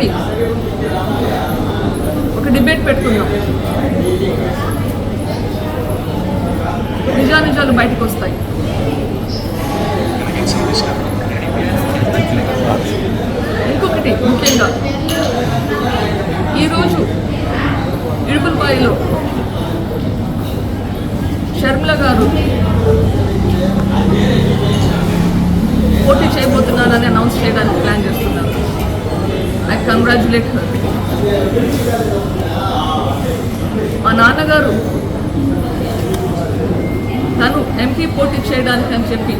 రండి ఒక డిబేట్ పెట్టుకుందాం. నిజానిజాలు బయటకు వస్తాయి. ఇంకొకటి ముఖ్యంగా ఈరోజు ఇడుపులపాయలో షర్మిల గారు పోటీ చేయబోతున్నానని అనౌన్స్ చేయడానికి ప్లాన్ చేస్తున్నారు. Congratulate her. మా నాన్నగారు తను ఎంపీ పోటీ చేయడానికి అని చెప్పి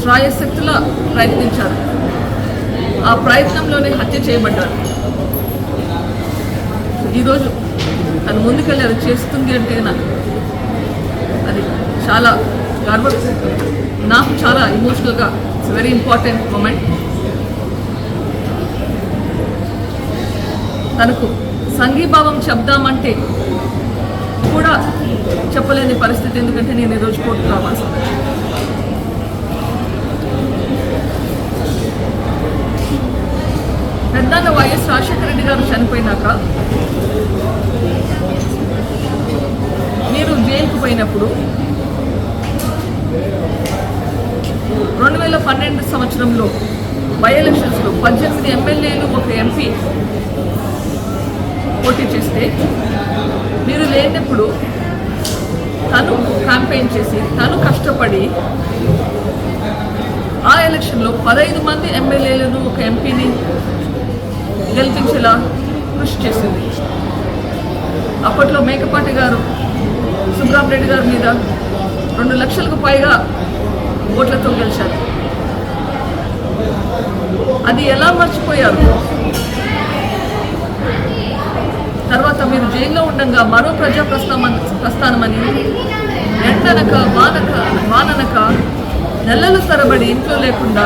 శ్రాయశక్తులా ప్రయత్నించారు. ఆ ప్రయత్నంలోనే హత్య చేయబడ్డారు. ఈరోజు తను ముందుకెళ్ళి అది చేస్తుంది అంటే నాకు అది చాలా గర్వ. నాకు చాలా ఇమోషనల్గా ఇట్స్ వెరీ ఇంపార్టెంట్ మూమెంట్ తనకు సంఘీభావం చెప్దామంటే కూడా చెప్పలేని పరిస్థితి ఎందుకంటే నేను ఈరోజు కోర్టు రావాల్సి ఉంది. పెద్దన్న వైఎస్ రాజశేఖర రెడ్డి గారు చనిపోయినాక మీరు జైలుకు పోయినప్పుడు రెండు వేల పన్నెండు సంవత్సరంలో బై ఎలక్షన్స్లో పద్దెనిమిది ఎమ్మెల్యేలు ఒక ఎంపీ పోటీ చేస్తే మీరు లేనప్పుడు తను క్యాంపెయిన్ చేసి తను కష్టపడి ఆ ఎలక్షన్లో పదహైదు మంది ఎమ్మెల్యేలను ఒక ఎంపీని గెలిపించేలా కృషి చేసింది. అప్పట్లో మేకపాటి గారు సుబ్రహ్మరెడ్డి గారి మీద రెండు లక్షలకు పైగా ఓట్లతో గెలిచారు. అది ఎలా మర్చిపోయారు? తర్వాత మీరు జైల్లో ఉండగా మరో ప్రజా ప్రస్థానం ప్రస్థానమని ఎండనక వానక వాననక నెలలు తరబడి ఇంట్లో లేకుండా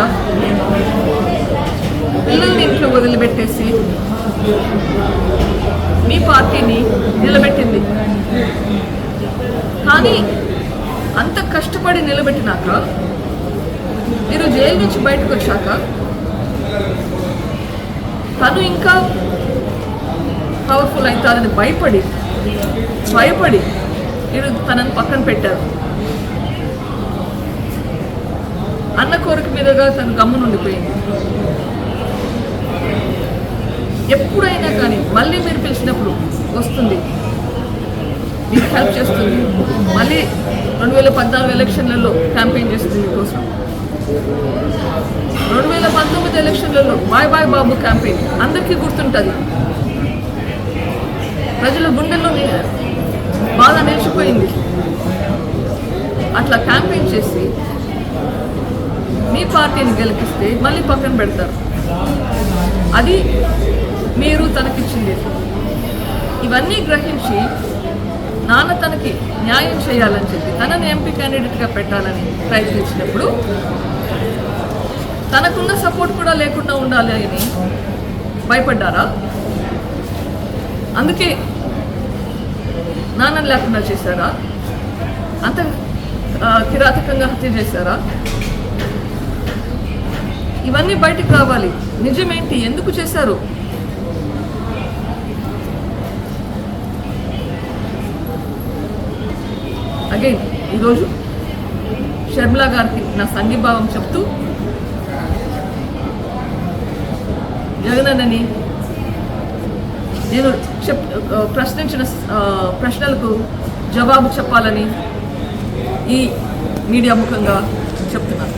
పిల్లల్ని ఇంట్లో వదిలిపెట్టేసి మీ పార్టీని నిలబెట్టింది. కానీ అంత కష్టపడి నిలబెట్టినాక మీరు జైలు నుంచి బయటకు వచ్చాక తను ఇంకా పవర్ఫుల్ అవుతారని భయపడి భయపడి మీరు తనని పక్కన పెట్టారు అన్న కోరిక మీదుగా తను గమ్మునుండిపోయింది ఎప్పుడైనా కానీ మళ్ళీ మీరు పిలిచినప్పుడు వస్తుంది. మీకు హెల్ప్ చేస్తుంది. మళ్ళీ రెండు వేల పద్నాలుగు ఎలక్షన్లలో క్యాంపెయిన్ చేస్తుంది మీకోసం రెండు వేల పంతొమ్మిది ఎలక్షన్లలో బాయ్ బాయ్ బాబు క్యాంపెయిన్ అందరికీ గుర్తుంటుంది. ప్రజల గుండెల్లో బాధ నిలిచిపోయింది. అట్లా క్యాంపెయిన్ చేసి మీ పార్టీని గెలిపిస్తే మళ్ళీ పక్కన పెడతారు. అది మీరు తనకిచ్చింది. ఇవన్నీ గ్రహించి నాన్న తనకి న్యాయం చేయాలని చెప్పి తనని ఎంపీ క్యాండిడేట్గా పెట్టాలని ప్రయత్నించినప్పుడు తనకున్న సపోర్ట్ కూడా లేకుండా ఉండాలి అని భయపడ్డారా? అందుకే నాన్న లేకుండా చేశారా? అంత కిరాతకంగా హత్య చేశారా? ఇవన్నీ బయటికి రావాలి. నిజమేంటి? ఎందుకు చేశారు? అగైన్ ఈరోజు షర్మిల గారికి నా సంఘీభావం చెప్తూ జగనన్నని నేను చెప్ ప్రశ్నించిన ప్రశ్నలకు జవాబు చెప్పాలని ఈ మీడియా ముఖంగా చెప్తున్నాను.